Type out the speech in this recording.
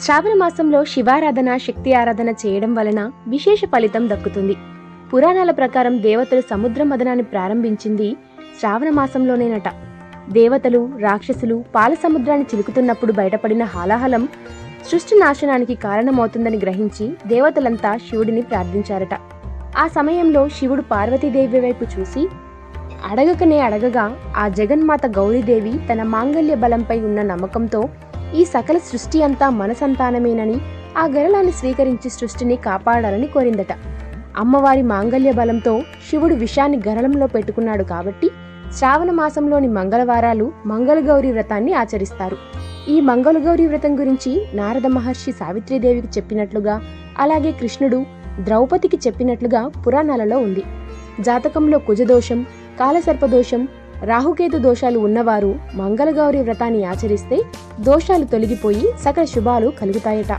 శ్రావణ మాసంలో శివారాధన శక్తి ఆరాధన చేయడం వలన విశేష ఫలితం దక్కుతుంది. పురాణాల ప్రకారం దేవతలు సముద్ర మదనాన్ని ప్రారంభించింది శ్రావణ మాసంలోనేనట. దేవతలు రాక్షసులు పాల సముద్రాన్ని చిలుకుతున్నప్పుడు బయటపడిన హాలాహలం సృష్టి నాశనానికి కారణమవుతుందని గ్రహించి దేవతలంతా శివుడిని ప్రార్థించారట. ఆ సమయంలో శివుడు పార్వతీదేవి వైపు చూసి అడగకనే అడగగా ఆ జగన్మాత గౌరీదేవి తన మాంగల్య బలంపై ఉన్న నమ్మకంతో ఈ సకల సృష్టి అంతా మన సంతానమేనని ఆ గరళాన్ని స్వీకరించి సృష్టిని కాపాడాలని కోరిందట. అమ్మవారి మాంగల్య బలంతో శివుడు విషాన్ని గరళంలో పెట్టుకున్నాడు కాబట్టి శ్రావణ మాసంలోని మంగళవారాలు మంగళగౌరి వ్రతాన్ని ఆచరిస్తారు. ఈ మంగళగౌరి వ్రతం గురించి నారద మహర్షి సావిత్రీదేవికి చెప్పినట్లుగా అలాగే కృష్ణుడు ద్రౌపదికి చెప్పినట్లుగా పురాణాలలో ఉంది. జాతకంలో కుజదోషం కాలసర్పదోషం రాహుకేతు దోషాలు ఉన్నవారు మంగళగౌరి వ్రతాన్ని ఆచరిస్తే దోషాలు తొలగిపోయి సకల శుభాలు కలుగుతాయట.